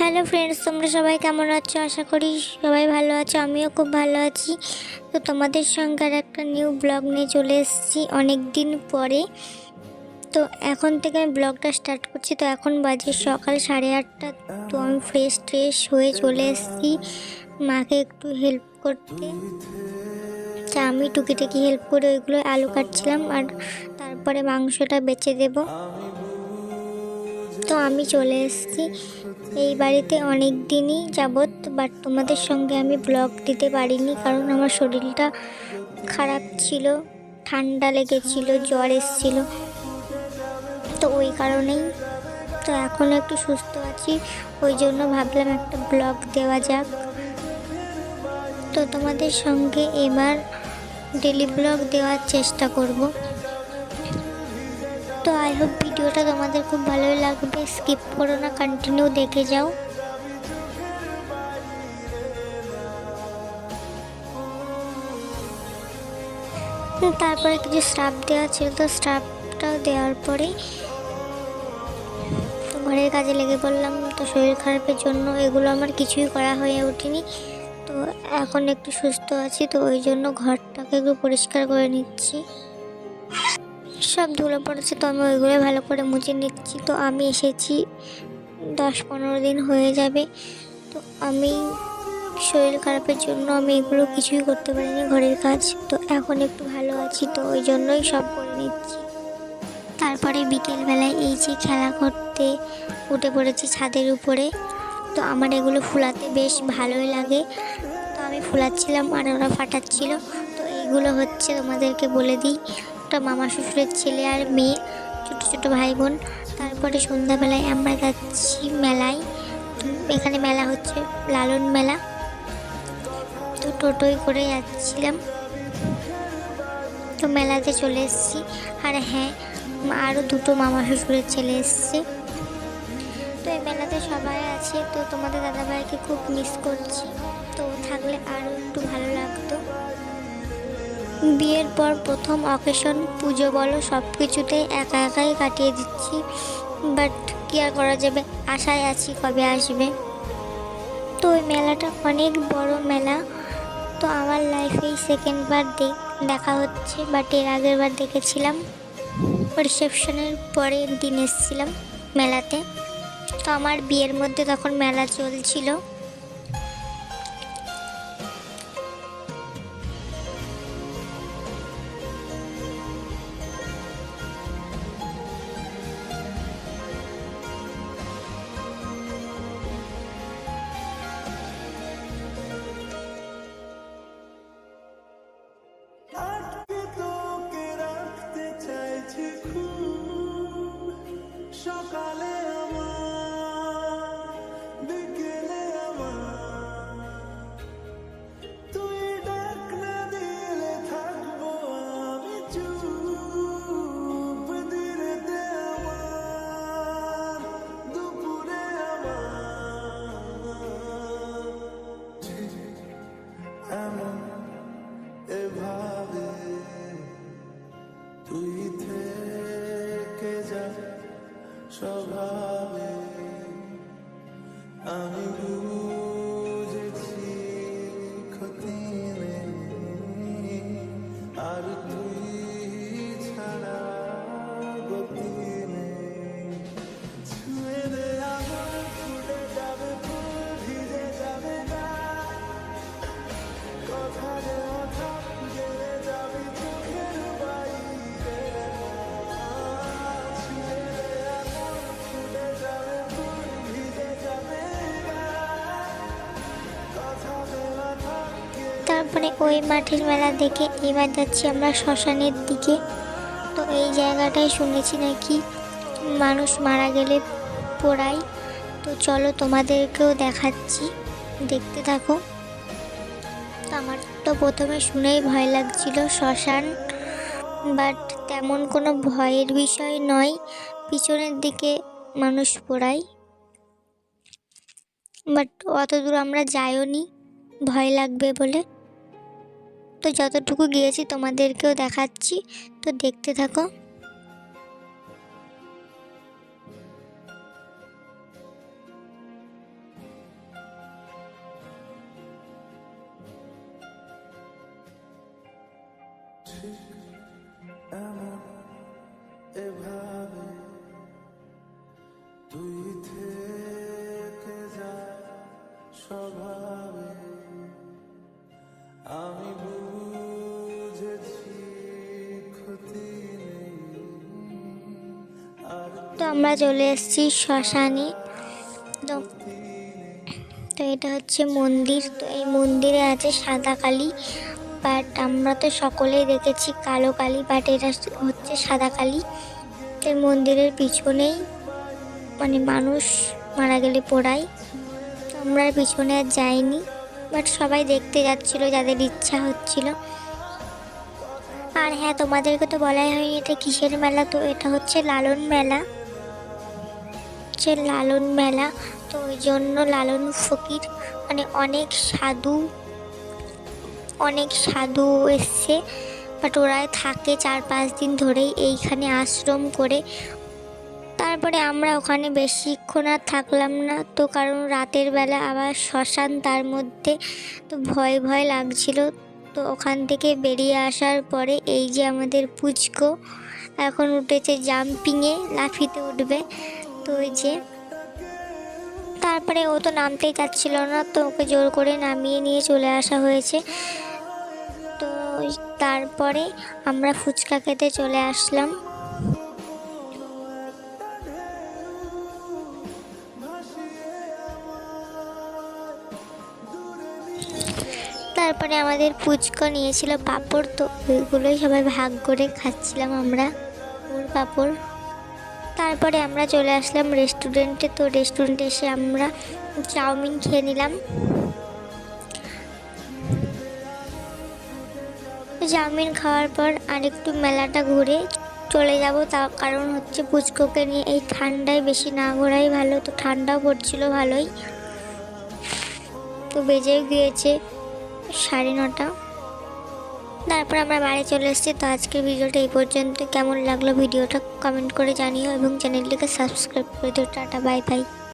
Hello friends, তোমরা সবাই কেমন আছো? আশা করি সবাই ভালো আছো, আমিও খুব ভালো আছি। তো তোমাদের সঙ্গে আর একটা নিউ ব্লগ নিয়ে চলে এসেছি অনেক দিন পরে। তো এখন থেকে আমি ব্লগটা স্টার্ট করছি। তো এখন বাজে সকাল সাড়ে আটটা। তো আমি ফ্রেশ ট্রেশ হয়ে চলে এসেছি। মাকে একটু হেল্প করতে। তা আমি টুকিটাকি হেল্প করে ওইগুলো আলু কাটছিলাম আর তারপরে মাংসটা বেচে দেবো। তো আমি চলে এসেছি। এই বাড়িতে অনেক দিনই যাবৎ বাট তোমাদের সঙ্গে আমি ব্লগ দিতে পারিনি কারণ আমার শরীরটা খারাপ ছিল, ঠান্ডা লেগেছিল, জ্বর এসেছিল। তো ওই কারণেই তো এখন একটু সুস্থ আছি, ওই জন্য ভাবলাম একটা ব্লগ দেওয়া যাক। তো তোমাদের সঙ্গে এবার ডেলি ব্লগ দেওয়ার চেষ্টা করব। তো আই হোপ ভিডিওটা তোমাদের খুব ভালোই লাগবে। স্কিপ করো না কন্টিনিউ দেখে যাও। তারপরে কিছু স্টাফ দেওয়া ছিল, তো স্টাফটা দেওয়ার পরে ঘরের কাজে লেগে পড়লাম, তো শরীর খারাপের জন্য এগুলো আমার কিছুই করা হয়ে ওঠেনি। তো এখন একটু সুস্থ আছি, তো ওই জন্য ঘরটাকে একটু পরিষ্কার করে নিচ্ছি। সব ধুলো পড়েছে, তো আমি ওইগুলো ভালো করে মুছে নিচ্ছি। তো আমি এসেছি, দশ পনেরো দিন হয়ে যাবে। তো আমি শরীর খারাপের জন্য আমি এগুলো কিছুই করতে পারিনি ঘরের কাজ। তো এখন একটু ভালো আছি, তো ওই জন্যই সব করে নিচ্ছি। তারপরে বিকেলবেলায় এই যে খেলা করতে উঠে পড়েছি ছাদের উপরে, তো আমার এগুলো ফুলাতে বেশ ভালোই লাগে। তো আমি ফুলাচ্ছিলাম আর ওরা ফাটাচ্ছিল। তো এইগুলো হচ্ছে তোমাদেরকে বলে দিই। একটা মামা শ্বশুরের ছেলে আর মেয়ে, ছোটো ছোটো ভাই বোন তারপরে সন্ধ্যাবেলায় আমরা যাচ্ছি মেলায়। এখানে মেলা হচ্ছে, লালন মেলা। তো টোটোয় করে যাচ্ছিলাম। তো মেলাতে চলে এসেছি। আর হ্যাঁ আরও দুটো মামা শ্বশুরের ছেলে এসছে। তো এই মেলাতে সবাই আছে। তো তোমাদের দাদাভাইকে খুব মিস করছি। তো থাকলে আরও একটু ভালো লাগতো। বিয়ের পর প্রথম অকেশন পুজো বলো সব কিছুতেই একা একাই কাটিয়ে দিচ্ছি। বাট কী আর করা যাবে? আশায় আছি কবে আসবে। তো ওই মেলাটা অনেক বড় মেলা। তো আমার লাইফেই সেকেন্ডবার দেখ, দেখা হচ্ছে। বাট এর আগের বার দেখেছিলাম। রিসেপশনের পরে দিন এসেছিলাম মেলাতে। তো আমার বিয়ের মধ্যে তখন মেলা চলছিল। স্বভাবে আমি বুঝেছি তারপরে ওই মাঠের মেলা দেখে এবার যাচ্ছি আমরা শ্মশানের দিকে। তো এই জায়গাটায় শুনেছি নাকি মানুষ মারা গেলে পোড়ায়। তো চলো তোমাদেরকেও দেখাচ্ছি, দেখতে থাকো। তো আমার তো প্রথমে শুনেই ভয় লাগছিল শ্মশান বাট তেমন কোনো ভয়ের বিষয় নয়, পিছনের দিকে মানুষ পোড়ায়। বাট অত দূর আমরা যাইও নি ভয় লাগবে বলে। তো যতটুকু গিয়েছি তোমাদেরকেও দেখাচ্ছি তো দেখতে থাকো Amor. তো আমরা চলে এসেছি শ্মশানে। তো তো এটা হচ্ছে মন্দির। তো এই মন্দিরে আছে সাদা কালী, বাট আমরা তো সকলেই দেখেছি কালো কালী, বাট এটা হচ্ছে সাদা কালী। তো মন্দিরের পিছনেই মানে মানুষ মারা গেলে পোড়ায়। আমরা পিছনে আর যাইনি, বাট সবাই দেখতে যাচ্ছিল, যাদের ইচ্ছা হচ্ছিল। আর হ্যাঁ তোমাদেরকে তো বলাই হয়নি এটা কিসের মেলা? তো এটা হচ্ছে লালন মেলা। হচ্ছে লালন মেলা। তো ওই জন্য লালন ফকির মানে অনেক সাধু অনেক সাধু এসছে। বাট ওরাই থাকে চার পাঁচ দিন ধরেই এইখানে আশ্রম করে। তারপরে আমরা ওখানে বেশিক্ষণ আর থাকলাম না। তো কারণ রাতের বেলা আবার শ্মশান তার মধ্যে। তো ভয় ভয় লাগছিল। তো ওখান থেকে বেরিয়ে আসার পরে এই যে আমাদের পুচকো, এখন উঠেছে জাম্পিংয়ে লাফিতে উঠবে। তো ওই যে তারপরে ও তো নামতেই চাচ্ছিল না, তো ওকে জোর করে নামিয়ে নিয়ে চলে আসা হয়েছে। তো তারপরে আমরা ফুচকা খেতে চলে আসলাম। তারপরে আমাদের ফুচকা নিয়েছিল পাঁপড়, তো ওইগুলোই সবাই ভাগ করে খাচ্ছিলাম আমরা গুড় পাঁপড়। তারপরে আমরা চলে আসলাম রেস্টুরেন্টে তো রেস্টুরেন্টে এসে আমরা চাউমিন খেয়ে নিলাম। চাউমিন খাওয়ার পর আরেকটু মেলাটা ঘুরে চলে যাব, তার কারণ হচ্ছে পুচকোকে নিয়ে এই ঠান্ডায় বেশি না ঘোরাই ভালো, তো ঠান্ডাও পড়ছিল ভালোই। তো বেজেও গিয়েছে। সাড়ে নটা। তারপর আমরা বাড়ি চলে এসেছি। তো আজকের ভিডিওটা এই পর্যন্ত। কেমন লাগল ভিডিওটা কমেন্ট করে জানিও এবং চ্যানেলটিকে সাবস্ক্রাইব করে দিও। টাটা, বাই বাই।